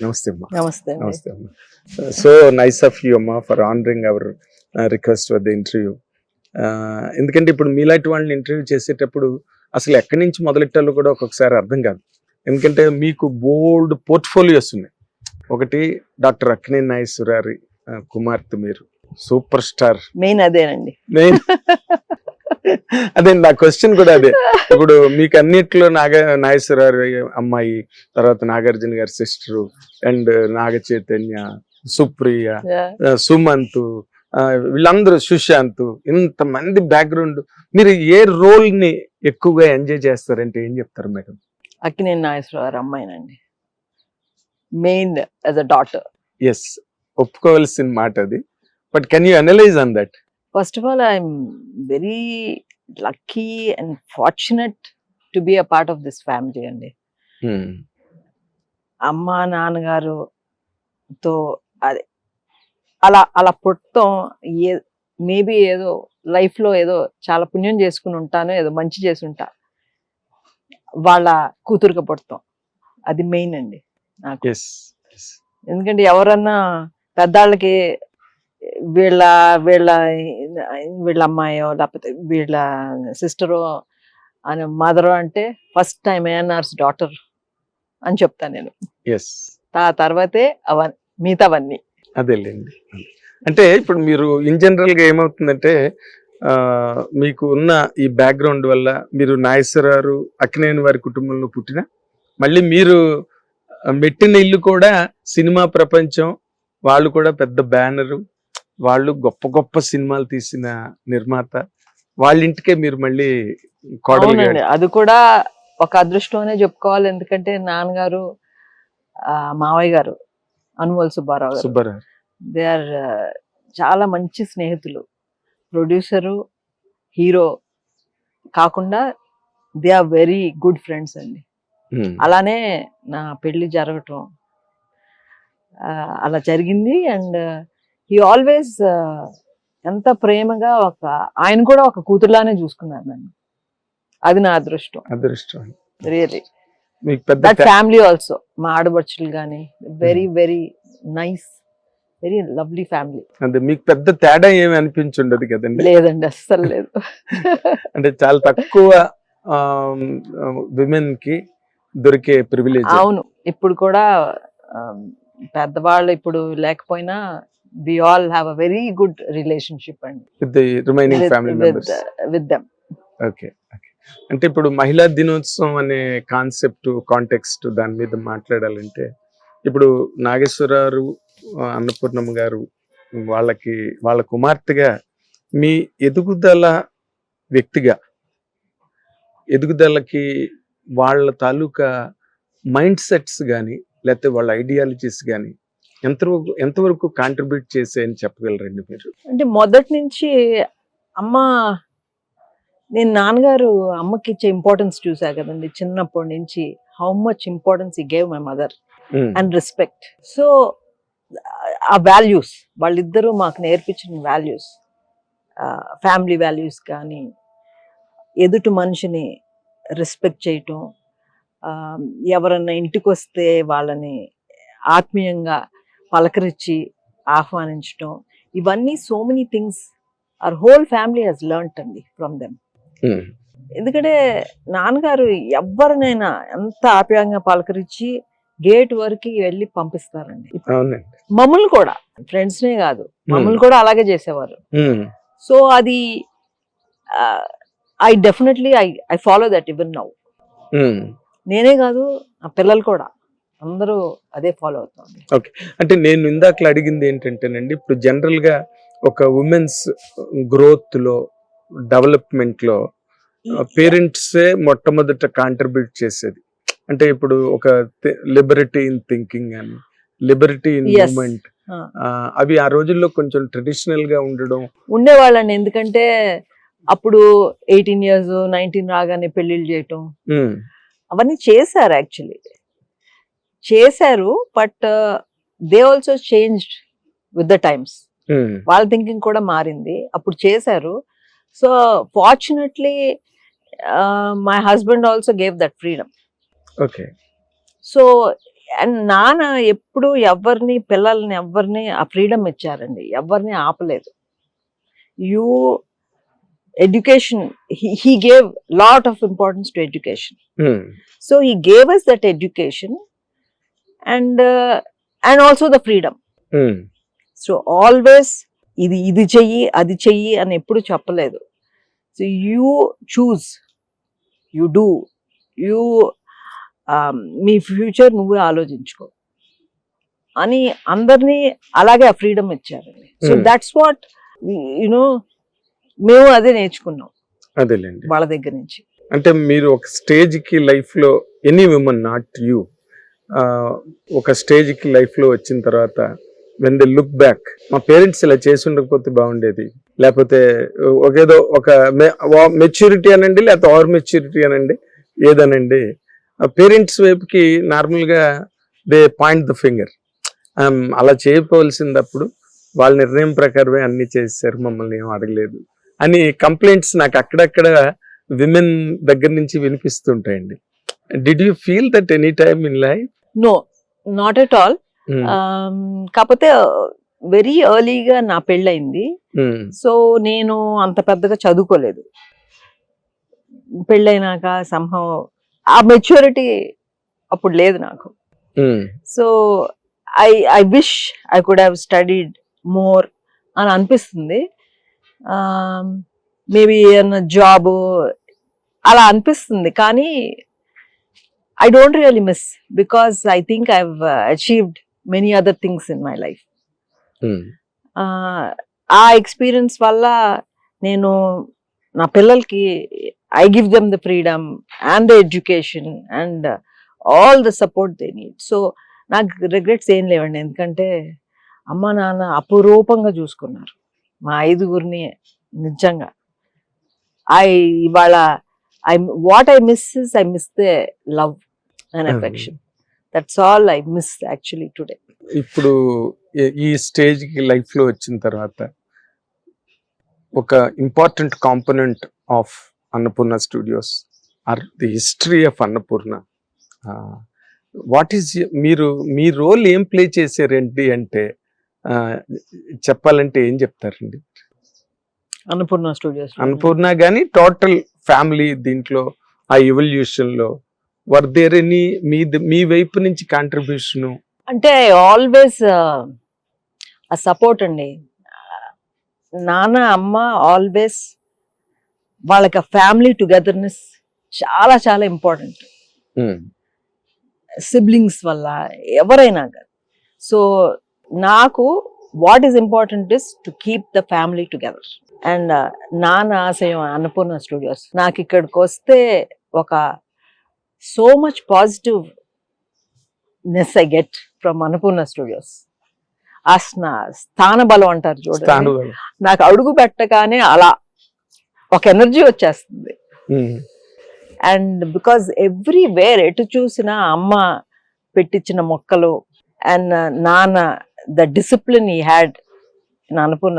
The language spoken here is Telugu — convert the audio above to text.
నమస్తే అమ్మా. నమస్తే నమస్తే అమ్మా. సో నైస్ ఆఫ్ యూ అమ్మా for honouring our request for the interview ఎందుకంటే ఇప్పుడు మీలాంటి వాళ్ళని ఇంటర్వ్యూ చేసేటప్పుడు అసలు ఎక్కడి నుంచి మొదలెట్టాలో కూడా ఒక్కొక్కసారి అర్థం కాదు. ఎందుకంటే మీకు బోల్డ్ పోర్ట్ఫోలియోస్ ఉన్నాయి. ఒకటి డాక్టర్ అక్కినే నాగేశ్వరారి ఆ, కుమార్తె మీరు. సూపర్ స్టార్ మెయిన్ అదేనండి. నేను అదే నా క్వశ్చన్ కూడా అదే. ఇప్పుడు మీకు అన్నిట్లో నాగ నాగేశ్వరరావు అమ్మాయి తర్వాత నాగార్జున గారి సిస్టరు అండ్ నాగ చైతన్య సుప్రియ సుమంత్ వీళ్ళందరూ సుశాంత్ ఇంతమంది బ్యాక్గ్రౌండ్ మీరు ఏ రోల్ని ఎక్కువగా ఎంజాయ్ చేస్తారంటే ఏం చెప్తారు madam? Akkineni Nageswararao అమ్మాయినండి. Main as a daughter yes ఒప్పుకోవాల్సిన మాట అది. But can you analyse on that first of all I'm very lucky and fortunate to be a part of this family అండి. అమ్మ నాన్నగారు తో అదే అలా అలా పుట్టడం ఏ మేబీ ఏదో లైఫ్లో ఏదో చాలా పుణ్యం చేసుకుని ఉంటాను ఏదో మంచి చేసి ఉంటా. వాళ్ళ కూతురుగా పుడతాం. అది మెయిన్ అండి నాకు. ఎందుకంటే ఎవరన్నా పెద్దాళ్ళకి వీళ్ళ వీళ్ళ వీళ్ళ అమ్మాయో లేకపోతే వీళ్ళ సిస్టరో అని మదరో అంటే ఫస్ట్ టైం ఏఎన్ఆర్స్ డాటర్ అని చెప్తాను నేను. ఆ తర్వాతే అవన్నీ మిగతావన్నీ. అదేలేండి. అంటే ఇప్పుడు మీరు ఇన్ జనరల్గా ఏమవుతుందంటే మీకు ఉన్న ఈ బ్యాక్గ్రౌండ్ వల్ల మీరు నాగేశ్వరరావు అక్కినేని వారి కుటుంబంలో పుట్టిన మళ్ళీ మీరు మెట్టిన ఇల్లు కూడా సినిమా ప్రపంచం వాళ్ళు కూడా పెద్ద బ్యానరు వాళ్ళు గొప్ప గొప్ప సినిమాలు తీసిన నిర్మాత వాళ్ళ ఇంటికే మీరు మళ్ళీ అవునండి. అది కూడా ఒక అదృష్టం అనే చెప్పుకోవాలి. ఎందుకంటే నాన్నగారు మావయ్య గారు అనుమోల్ సుబ్బారావు గారు. సుబ్బారావు. దే ఆర్ చాలా మంచి స్నేహితులు. ప్రొడ్యూసరు హీరో కాకుండా they are very good friends అండి. అలానే నా పెళ్ళి జరగటం అలా జరిగింది. అండ్ ఈ ఆల్వేస్ ఎంత ప్రేమగా ఒక ఆయన కూడా ఒక కూతురులానే చూసుకున్నారు నన్ను. అది నా అదృష్టం. అదృష్టం. రియలీ మీకు పెద్ద ఫ్యామిలీ ఆల్సో మా ఆడబడుచులు కానీ very very nice very lovely family అంటే మీకు పెద్ద తేడా ఏమి అనిపించుండదు కదండి? లేదండి అస్సలు లేదు. అంటే చాలా తక్కువ విమెన్కి దొరికే ప్రివిలేజ్ అవును. ఇప్పుడు కూడా పెద్దవాళ్ళు ఇప్పుడు లేకపోయినా we all have a very good relationship అండి with the remaining family members with them okay okay అంటే ఇప్పుడు మహిళా దినోత్సవం అనే కాన్సెప్ట్ కాంటెక్స్ట్ దాని మీద మాట్లాడాలంటే ఇప్పుడు నాగేశ్వరరావు అన్నపూర్ణమ్మ గారు వాళ్ళకి వాళ్ళ కుమార్తెగా మీ ఎదుగుదల వ్యక్తిగా ఎదుగుదలకి వాళ్ళ తాలూకా మైండ్ సెట్స్ కానీ లేకపోతే వాళ్ళ ఐడియాలజీస్ కానీ ఎంతవరకు ఎంతవరకు కాంట్రిబ్యూట్ చేసాయని చెప్పగలరండి మీరు? అంటే మొదటి నుంచి అమ్మ నేను నాన్నగారు అమ్మకి ఇచ్చే ఇంపార్టెన్స్ చూసా కదండి చిన్నప్పటి నుంచి. How much importance he gave my mother and respect so ఆ వాల్యూస్ వాళ్ళిద్దరూ మాకు నేర్పించిన వాల్యూస్ ఫ్యామిలీ వాల్యూస్ కానీ ఎదుటి మనిషిని రెస్పెక్ట్ చేయటం ఎవరన్నా ఇంటికి వస్తే వాళ్ళని ఆత్మీయంగా పలకరించి ఆహ్వానించటం. ఇవన్నీ so many things are whole family has learn అండి ఫ్రమ్ దెమ్ ఉమ్, ఎందుకంటే నాన్నగారు ఎవరినైనా ఎంత ఆప్యాయంగా పలకరించి గేట్ వరకు వెళ్ళి పంపిస్తారండి. మమ్మల్ని కూడా ఫ్రెండ్స్ నే కాదు మమ్మల్ని కూడా అలాగే చేసేవారు. ఉమ్, సో అది I definitely I I follow that even now. నేనే కాదు నా పిల్లలు కూడా. అందరూ అదే ఫాలో అవుతాం అంటే నేను ఇందాకలు అడిగింది ఏంటంటేనండి ఇప్పుడు జనరల్గా ఒక ఉమెన్స్ గ్రోత్లో డెవలప్మెంట్లో పేరెంట్సే మొట్టమొదట కాంట్రిబ్యూట్ చేసేది. అంటే ఇప్పుడు ఒక లిబరిటీ ఇన్ థింకింగ్ అని లిబరిటీ ఇన్. మూమెంట్. అవి ఆ రోజుల్లో కొంచెం ట్రెడిషనల్గా ఉండడం. ఉండేవాళ్ళండి ఎందుకంటే అప్పుడు ఎయిటీన్ ఇయర్స్ నైన్టీన్ రాగానే పెళ్ళిళ్ళు చేయటం. అవన్నీ చేశారు యాక్చువల్లీ చేశారు but they also changed with the times వాళ్ళ థింకింగ్ కూడా మారింది. అప్పుడు చేశారు. So fortunately my husband also gave that freedom okay so and నాన్న ఎప్పుడు ఎవరిని పిల్లల్ని ఎవరిని ఆ ఫ్రీడమ్ ఇచ్చారండి. ఎవరిని ఆపలేదు. You education he gave lot of importance to education so he gave us that education and and also the freedom so always ఇది ఇది చెయ్యి అది చెయ్యి అని ఎప్పుడు చెప్పలేదు. So you choose you do you me future నువ్వే ఆలోచించుకో. అని అందరినీ అలాగే ఆ ఫ్రీడమ్ ఇచ్చారండి సో. దట్స్ వాట్ యునో మేము అదే నేర్చుకున్నాం. అదేలేండి. వాళ్ళ దగ్గర నుంచి. అంటే మీరు ఒక స్టేజ్కి లైఫ్లో ఎనీ విమన్ నాట్ యూ ఒక స్టేజ్కి లైఫ్లో వచ్చిన తర్వాత వెన్ దే లుక్ బ్యాక్ మా పేరెంట్స్ ఇలా చేసి ఉండకపోతే బాగుండేది. లేకపోతే ఒకేదో ఒక మెచ్యూరిటీ అనండి లేకపోతే ఓవర్ మెచ్యూరిటీ అనండి ఏదనండి. పేరెంట్స్ వైపుకి నార్మల్గా దే పాయింట్ ద ఫింగర్. అలా చేయవలసింది అప్పుడు వాళ్ళ నిర్ణయం ప్రకారమే అన్ని చేశారు మమ్మల్ని ఏం అడగలేదు అని కంప్లైంట్స్ నాకు అక్కడక్కడ విమెన్ దగ్గర నుంచి వినిపిస్తుంటాయండి. Did you feel that any time in life no not at all కాకపోతే వెరీ ఎర్లీగా నా పెళ్ళయింది. సో నేను అంత పెద్దగా చదువుకోలేదు. పెళ్ళైనాక సంభవం ఆ మెచ్యూరిటీ అప్పుడు లేదు నాకు. So I I wish I could have studied more అని అనిపిస్తుంది. మేబీ ఏమన్నా జాబ్ అలా అనిపిస్తుంది. కానీ I don't really miss because I think I achieved many other things in my life ఆ ఎక్స్పీరియన్స్ వల్ల నేను నా పిల్లలకి I give them the freedom and the education and all the support they need so నాకు రిగ్రెట్స్ ఏం లేవండి. ఎందుకంటే అమ్మ నాన్న అపురూపంగా చూసుకున్నారు. మా ఐదుగురిని నిజంగా. ఐ ఇవాళ I what I miss is I miss the love and. Affection that's all I miss actually today ఇప్పుడు ఈ- స్టేజ్కి లైఫ్లో వచ్చిన తర్వాత ఒక important component of Annapurna studios are the history of Annapurna. What is మీరు మీ రోల్ ఏం ప్లే చేశారండి అంటే చెప్పాలంటే ఏం చెప్తారండి? అన్నపూర్ణ స్టూడియోస్. అన్నపూర్ణ కానీ టోటల్ ఫ్యామిలీ దీంట్లో ఆ ఎవల్యూషన్లో వర్ దేర్ ఎనీ మీ మీ వైపు నుంచి కాంట్రిబ్యూషన్ అంటే ఆల్వేస్ ఆ సపోర్ట్ అండి. నాన్న అమ్మ ఆల్వేస్ వాళ్ళకి ఫ్యామిలీ టుగెదర్నెస్ చాలా చాలా ఇంపార్టెంట్ సిబ్లింగ్స్ వల్ల ఎవరైనా సో నాకు what is important is to keep the family together and నాన్న ఆశయం అన్నపూర్ణ స్టూడియోస్ నాకు ఇక్కడికి వస్తే ఒక so much positiveness I get from Annapurna studios ఆ స్థాన బలం అంటారు చూడండి. నాకు అడుగు పెట్టగానే అలా ఒక ఎనర్జీ వచ్చేస్తుంది. అండ్ బికాజ్ ఎవ్రీవేర్ ఎటు చూసినా అమ్మ పెట్టించిన మొక్కలు అండ్ నాన్న the discipline he had Annapurna